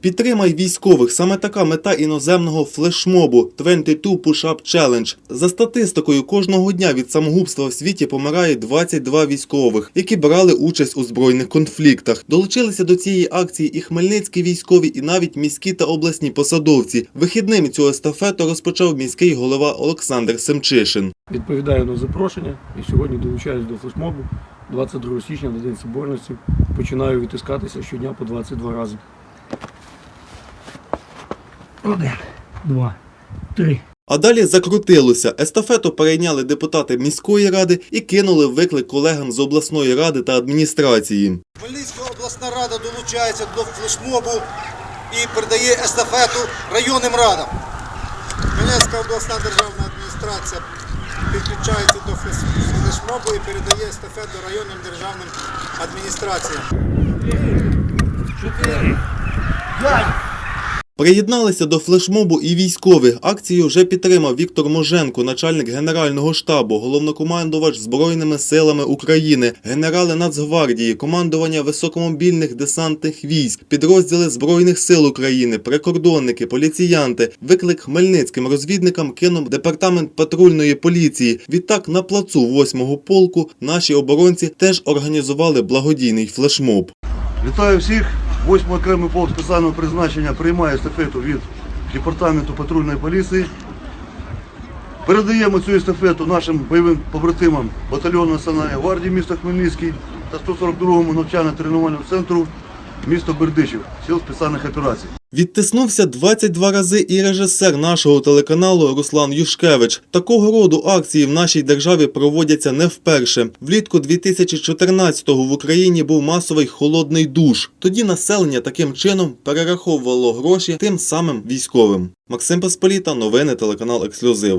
Підтримай військових. Саме така мета іноземного флешмобу 22 Push-Up Challenge. За статистикою, кожного дня від самогубства в світі помирає 22 військових, які брали участь у збройних конфліктах. Долучилися до цієї акції і хмельницькі військові, і навіть міські та обласні посадовці. Вихідними цю естафету розпочав міський голова Олександр Семчишин. Відповідаю на запрошення і сьогодні долучаюсь до флешмобу 22 січня на День Соборності. Починаю відтискатися щодня по 22 рази. Один, два, три. А далі закрутилося. Естафету перейняли депутати міської ради і кинули виклик колегам з обласної ради та адміністрації. Хмельницька обласна рада долучається до флешмобу і передає естафету районним радам. Хмельницька обласна державна адміністрація підключається до флеш- флешмобу і передає естафету районним державним адміністраціям. Приєдналися до флешмобу і військові. Акцію вже підтримав Віктор Моженко, начальник Генерального штабу, головнокомандувач Збройними силами України, генерали Нацгвардії, командування високомобільних десантних військ, підрозділи Збройних сил України, прикордонники, поліціянти. Виклик хмельницьким розвідникам кинув департамент патрульної поліції. Відтак на плацу 8-го полку наші оборонці теж організували благодійний флешмоб. Вітаю всіх. Восьмий окремий полк спеціального призначення приймає естафету від департаменту патрульної поліції. Передаємо цю естафету нашим бойовим побратимам батальйону Національної гвардії міста Хмельницький та 142-му навчально-тренувальному центру міста Бердичів, сіл спеціальних операцій. Відтиснувся 22 рази і режисер нашого телеканалу Руслан Юшкевич. Такого роду акції в нашій державі проводяться не вперше. Влітку 2014-го в Україні був масовий холодний душ. Тоді населення таким чином перераховувало гроші тим самим військовим. Максим Посполіта, новини телеканал Ексклюзив.